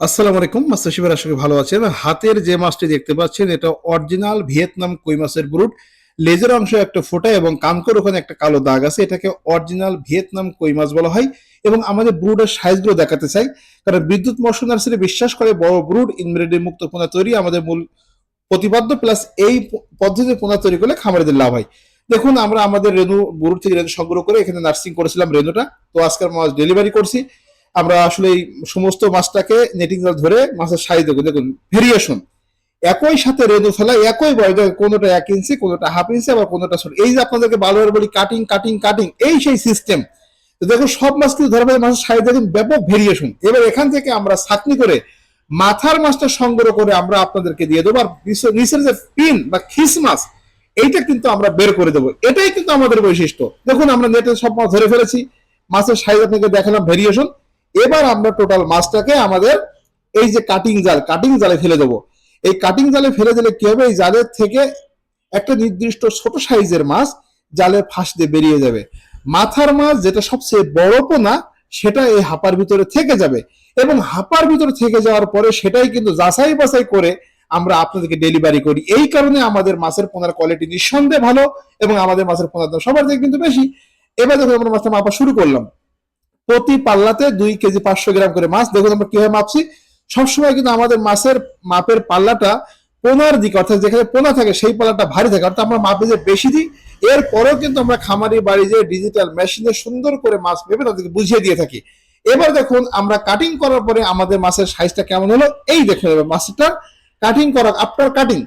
আসসালামু আলাইকুম, মাস্টার শিবের আশা ভালো আছেন। হাতের যে মাছটি দেখতে পাচ্ছেন, এটা অরিজিনাল ভিয়েতনাম কই মাছের ব্রুট। লেজের অংশ একটা ফোটা এবং কানকর ওখানে একটা কালো দাগ আছে। এটাকে অরিজিনাল ভিয়েতনাম কই মাছ বলা হয় এবং আমাদের ব্রুডের সাইজগুলো দেখাতে চাই। কারণ বিদ্যুৎ মৎস্য নার্সারি বিশ্বাস করে বড় ব্রুড ইনব্রিডি মুক্ত পোনা তৈরি, আমাদের মূল প্রতিপাদ্য, প্লাস এই পদ্ধতিতে পোনা তৈরি করলে খামারিদের লাভ হয়। দেখুন, আমরা আমাদের রেনু ব্রুড থেকে রেনু সংগ্রহ করে এখানে নার্সিং করেছিলাম রেনুটা তো আজকের মাছ ডেলিভারি করছি। আমরা আসলে সমস্ত মাছটাকে নেটিং জাল ধরে মাছের সাইজ দেখুন দেখুন ভেরিয়েশন একই সাথে রেনু ফেলা, একই বয়স কোনোটা এক ইঞ্চি, কোনোটা হাফ ইঞ্চি, আবার কোনোটা ছোট। এই যে আপনাদেরকে বারবার বলি কাটিং কাটিং কাটিং এই সেই সিস্টেম দেখুন, সব মাছ কিন্তু ধরা পড়ে মাছের সাইজ দেখুন, ব্যাপক ভেরিয়েশন এবার এখান থেকে আমরা ছাকনি করে মাথার মাছটা সংগ্রহ করে আমরা আপনাদেরকে দিয়ে দেবো। আর নিচের যে পিন বা খিস মাছ, এইটা কিন্তু আমরা বের করে দেবো। এটাই কিন্তু আমাদের বৈশিষ্ট্য। দেখুন, আমরা নেটে সব মাছ ধরে ফেলেছি। মাছের সাইজ আপনাকে দেখালাম ভেরিয়েশন এবার আমরা টোটাল মাছটাকে আমাদের এই যে কাটিং জাল কাটিং জালে ফেলে দেবো। এই কাটিং জালে ফেলে দিলে কি হবে? এই জালের থেকে একটা নির্দিষ্ট ছোট সাইজের মাছ জালের ফাঁস দিয়ে বেরিয়ে যাবে। মাথার মাছ যেটা সবচেয়ে বড় পোনা, সেটা এই হাপার ভিতরে থেকে যাবে। এবং হাপার ভিতরে থেকে যাওয়ার পরে সেটাই কিন্তু যাচাই বাছাই করে আমরা আপনাদেরকে ডেলিভারি করি। এই কারণে আমাদের মাছের পোনার কোয়ালিটি নিঃসন্দেহে ভালো এবং আমাদের মাছের পোনার দাম সবার থেকে কিন্তু বেশি। এবার দেখুন আমরা মাছটা মাপা শুরু করলাম। প্রতি পাল্লাতে দুই কেজি পাঁচশো গ্রাম করে মাছ। দেখুন আমরা কীভাবে মাপছি। সবসময় কিন্তু আমাদের মাছের মাপের পাল্লাটা পোনার দিকে, অর্থাৎ যেখানে পোনা থাকে সেই পাল্লাটা ভারী থাকে। অর্থাৎ আমরা মাপে যে বেশি দিই, এরপরেও কিন্তু আমরা খামারি বাড়ি যে ডিজিটাল মেশিনে সুন্দর করে মাছ মেপে তাদেরকে বুঝিয়ে দিয়ে থাকি। এবার দেখুন, আমরা কাটিং করার পরে আমাদের মাছের সাইজটা কেমন হলো? এই দেখে এবার মাছটা কাটিং করা আফটার কাটিং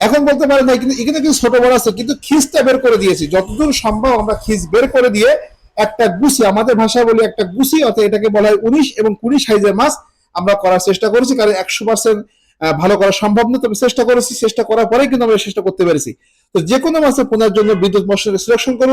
এখন বলতে পারেন না কিন্তু এখানে কিন্তু ছোট বড় আছে, কিন্তু খিসটা বের করে দিয়েছি। যতদূর সম্ভব আমরা খিস বের করে দিয়ে একটা গুছি, আমাদের ভাষায় বলি একটা গুছি, অর্থাৎ এটাকে বলা হয় উনিশ এবং কুড়ি সাইজের মাছ। আমরা করার চেষ্টা করেছি, কারণ একশো পার্সেন্ট ভালো করা সম্ভব না, তবে চেষ্টা করেছি। চেষ্টা করার পরেই কিন্তু আমরা চেষ্টা করতে পেরেছি। তো যে কোনো মাছের পোনার জন্য বিদ্যুৎ মশলা সিলেকশন করুন।